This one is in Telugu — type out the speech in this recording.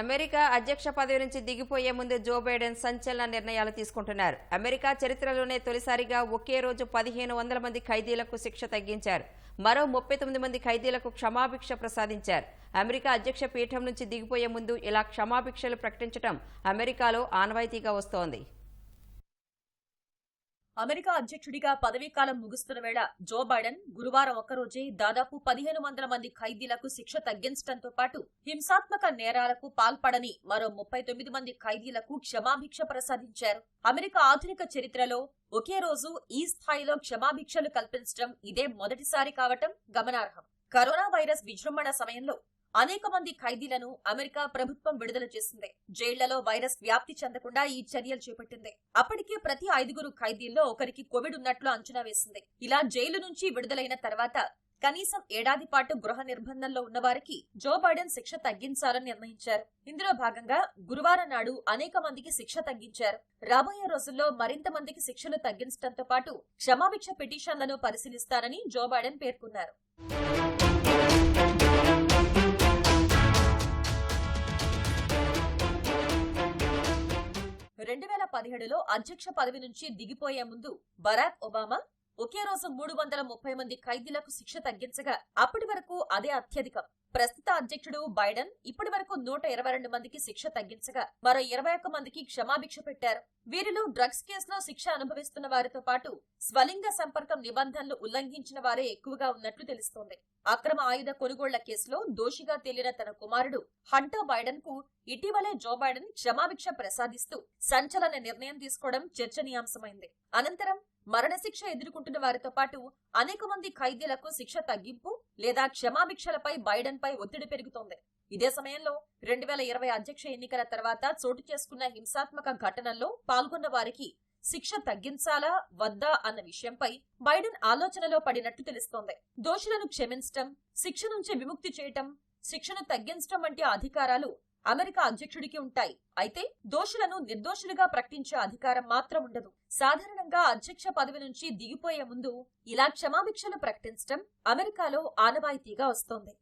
అమెరికా అధ్యక్ష పదవి నుంచి దిగిపోయే ముందు జో బైడెన్ సంచలన నిర్ణయాలు తీసుకుంటున్నారు. అమెరికా చరిత్రలోనే తొలిసారిగా ఒకే రోజు పదిహేను వందల మంది ఖైదీలకు శిక్ష తగ్గించారు. మరో ముప్పై తొమ్మిది మంది ఖైదీలకు క్షమాభిక్ష ప్రసాదించారు. అమెరికా అధ్యక్ష పీఠం నుంచి దిగిపోయే ముందు ఇలా క్షమాభిక్షలు ప్రకటించడం అమెరికాలో ఆనవాయితీగా వస్తోంది. అమెరికా అధ్యక్షుడిగా పదవీకాలం ముగుస్తున్న వేళ జో బైడెన్ గురువారం ఒక్కరోజే దాదాపు పదిహేను వందల మంది ఖైదీలకు శిక్ష తగ్గించడంతో పాటు హింసాత్మక నేరాలకు పాల్పడని మరో ముప్పై తొమ్మిది మంది ఖైదీలకు క్షమాభిక్ష ప్రసాదించారు. అమెరికా ఆధునిక చరిత్రలో ఒకే రోజు ఈ స్థాయిలో క్షమాభిక్షలు కల్పించడం ఇదే మొదటిసారి కావటం గమనార్హం. కరోనా వైరస్ విజృంభణ సమయంలో అనేక మంది ఖైదీలను అమెరికా ప్రభుత్వం విడుదల చేసింది. జైళ్ళలో వైరస్ వ్యాప్తి చెందకుండా ఈ చర్యలు చేపట్టింది. అప్పటికే ప్రతి ఐదుగురు ఖైదీల్లో ఒకరికి కోవిడ్ ఉన్నట్లు అంచనా వేసింది. ఇలా జైలు నుంచి విడుదలైన తర్వాత కనీసం ఏడాది పాటు గృహ నిర్బంధంలో ఉన్నవారికి జో బైడెన్ శిక్ష తగ్గించాలని నిర్ణయించారు. ఇందులో భాగంగా గురువారం నాడు అనేక మందికి శిక్ష తగ్గించారు. రాబోయే రోజుల్లో మరింత మందికి శిక్షలు తగ్గించడంతో పాటు క్షమాభిక్ష పిటిషన్లను పరిశీలిస్తారని జో బైడెన్ పేర్కొన్నారు. రెండు వేల పదిహేడులో అధ్యక్ష పదవి నుంచి దిగిపోయే ముందు బరాక్ ఒబామా ఒకే రోజు మూడు వందల ముప్పై మంది ఖైదీలకు శిక్ష తగ్గించగా అప్పటి వరకు అదే అత్యధికం. ప్రస్తుత అధ్యక్షుడు బైడెన్ ఇప్పటి వరకు నూట ఇరవై రెండు మందికి శిక్ష తగ్గించగా మరో ఇరవై ఒక్క మందికి క్షమాభిక్ష పెట్టారు. వీరిలో డ్రగ్స్ కేసులో శిక్ష అనుభవిస్తున్న వారితో పాటు స్వలింగ సంపర్కం నిబంధనలు ఉల్లంఘించిన వారే ఎక్కువగా ఉన్నట్లు తెలుస్తోంది. అక్రమ ఆయుధ కొనుగోళ్ళ కేసులో దోషిగా తేలిన తన కుమారుడు హంటర్ బైడెన్కు ఇటీవలే జో బైడెన్ క్షమాభిక్ష ప్రసాదిస్తూ సంచలన నిర్ణయం తీసుకోవడం చర్చనీయాంశమైంది. అనంతరం మరణశిక్ష ఎదుర్కొంటున్న వారితో పాటు అనేక మంది ఖైదీలకు శిక్ష తగ్గింపు లేదా క్షమాభిక్షలపై బైడెన్ పై ఒత్తిడి పెరుగుతోంది. ఇదే సమయంలో రెండు వేల ఇరవై అధ్యక్ష ఎన్నికల తర్వాత చోటు చేసుకున్న హింసాత్మక ఘటనల్లో పాల్గొన్న వారికి శిక్ష తగ్గించాలా వద్దా అన్న విషయంపై బైడెన్ ఆలోచనలో పడినట్టు తెలుస్తోంది. దోషులను క్షమించటం శిక్ష నుంచి విముక్తి చేయటం శిక్షను తగ్గించటం వంటి అధికారాలు అమెరికా అధ్యక్షుడికి ఉంటాయి. అయితే దోషులను నిర్దోషులుగా ప్రకటించే అధికారం మాత్రం ఉండదు. సాధారణంగా అధ్యక్ష పదవి నుంచి దిగిపోయే ముందు ఇలా క్షమాభిక్షలు ప్రకటించడం అమెరికాలో ఆనవాయితీగా వస్తోంది.